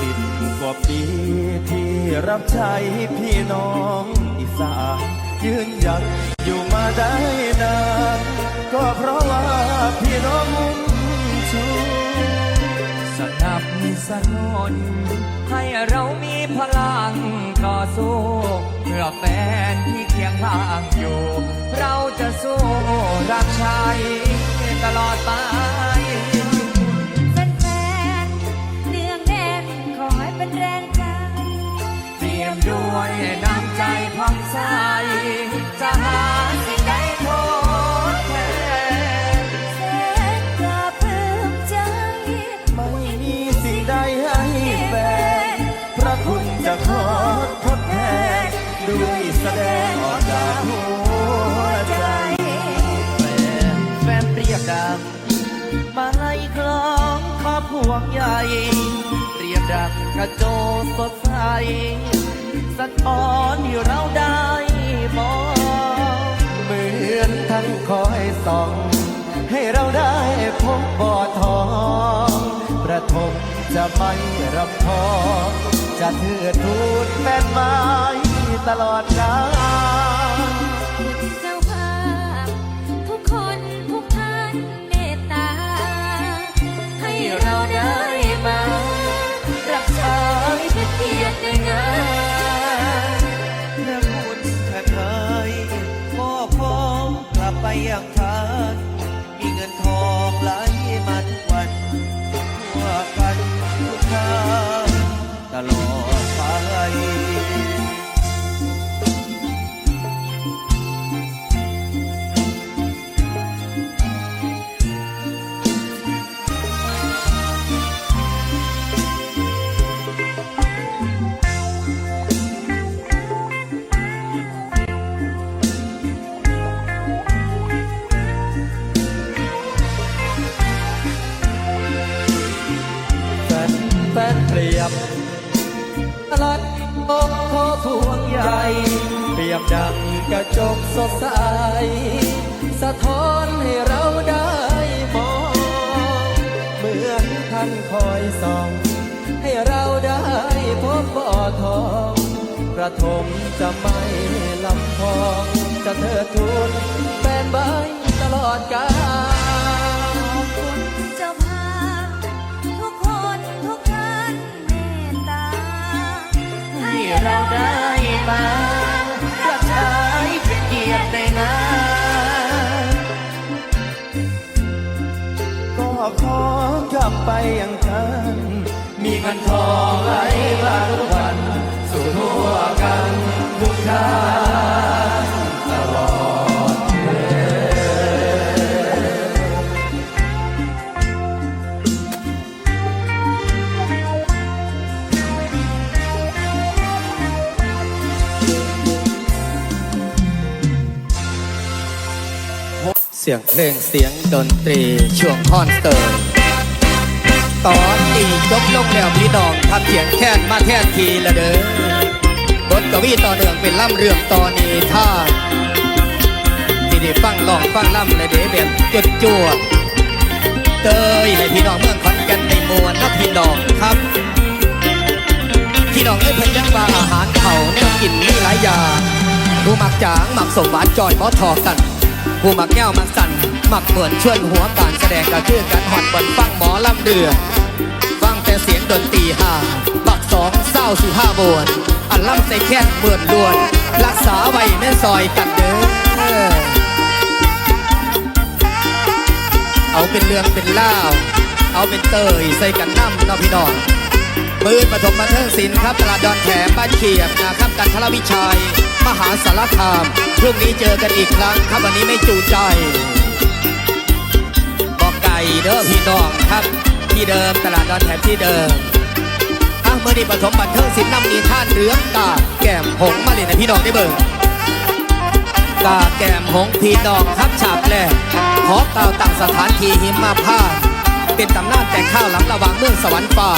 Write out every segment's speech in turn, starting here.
สิบกว่าปีที่รับใช้พี่น้องอีสานยืนหยัดอยู่มาได้นาน ก็เพราะว่าพี่น้องมุ่งชูสนับสนุนให้เรามีพลังต่อสู้เพื่อแฟนที่เคียงข้างอยู่ เราจะสู้รับใช้ตลอดไป ด้วยน้ำใจผ่องใสจะหาสิ่งใดทดแทนแสนกว่าปลื้มใจ ไม่มีสิ่งใดให้แฟนพระคุณจะขอทดแทนด้วยแสดงออกจากหัวใจแฟนเปรียบดังมาลัยคล้องขอพวงใหญ่เปรียบดังกระโจสดใส สะท้อนให้เราได้มองเหมือนท่านคอยส่อง ให้เราได้พบบ่อทองประทมจะไม่รับทองจะเถือทูดแม่นไม้ตลอดกาล ดไยบดังกระจกสดใส สะท้อนให้เราได้มอง เหมือนท่านคอยส่อง ให้เราได้พบบ่อทองประทมจะไม่ลำพอง จะเทิดทูนแฟนใบตลอดกาล ก็ขอกลับไปอย่างฉัน มีเงินทองไหลมาทุกวัน สียงเพลงเสียงดนตรีช่วงคอนเสิร์ตตอนตีจบลงแล้วพี่น้องทำเสียงแค้นมาแทนทีละเด้อบทกวีต่อเนื่องเป็นล่ำเรื่องตอนนี้ท่าที่ได้ฟังลองฟังล่ำเลยเด้แบบจุดจวดเตยให้พี่น้องเมืองขอนแก่นในมวลนะพี่น้องครับ พี่น้องเอ้ยเพิ่นยังว่าอาหารเขาเนี่ยกินมีหลายอย่างผู้มักจางมักสมหวานจอยหมอทอกัน ผู้มักแก้วมักสั่นมักเหมือนชวนหัวการแสดงกระคือกันหอดบนฟังหมอลำเดือฟังแต่เสียงดนตรีห่าบักสองเศร้าสิห้าบวนอันล่ำใส่แค่นเหมือนล้วน รักษาไว้ในซอยกันเด้อเอาเป็นเรื่องเป็นเล่าเอาเป็นเตยใส่กันน้ำนาะพี่น้องปืนปฐมบันเทิงศิลป์ครับตลาดดอนแขมบ้านเขียบนะครับกันทรวิชัยม สารคามพรุ่งนี้เจอกันอีกครั้งครับวันนี้ไม่จูใจบอกไก่เด้อพี่น้องครับ ที่เดิมตลาดดอนแขมที่เดิมอะเมื่อนี้ปฐมบันเทิงศิลป์นำนีท่านเรืองกาแก้มหงมาเลยนะพี่น้องได้เบิ่งกาแก้มหงพี่น้องครับฉาบแรกขอกล่าวตั้งสถานที่หิมมาพาเป็นตำนานแต่ข้าวหลังระหว่างเมืองสวรรค์ป่า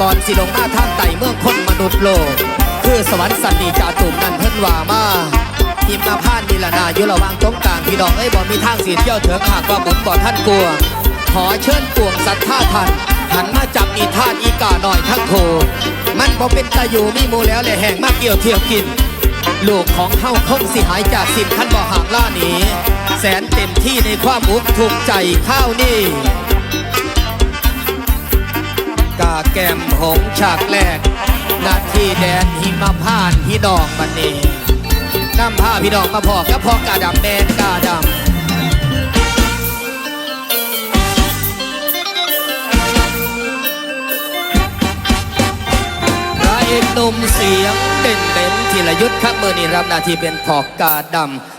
ตอนสิลงมาทางไต่เมืองคนมนุษย์โลก คือสวรรค์สันนิจาตุ่มนั่นเพิ่นว่ามาหิมมาพานต์นิลนาอยู่ระหว่างตรงกลางพี่น้องเอ้ยบ่มีทางสีเที่ยวเถิงหากว่าบุญบ่ท่านกลัว ขอเชิญปวงสัตว์ท่าทันหันมาจับอีทาดอีกาหน่อยทั้งโคมันบ่เป็นตาอยู่มีหมูแล้วเลยแห่งมาเกี่ยวเที่ยวกินลูกของเฮาคงสิหายจากสินท่านบ่ห่างล่าหนีแสนเต็มที่ในความมุกถูกใจข้าวนี่กาแกมหงฉากแรก หนาที่แดนหิมพานพี่น้องบันนี้นำผ้าพี่น้องมาพอกับพอกาดำแมนกาดำเอกนุ่มเสียงเด่นเด่นทีละยุทธ์ครับเมื่อนี้รับหน้าที่เป็นพอกาดำ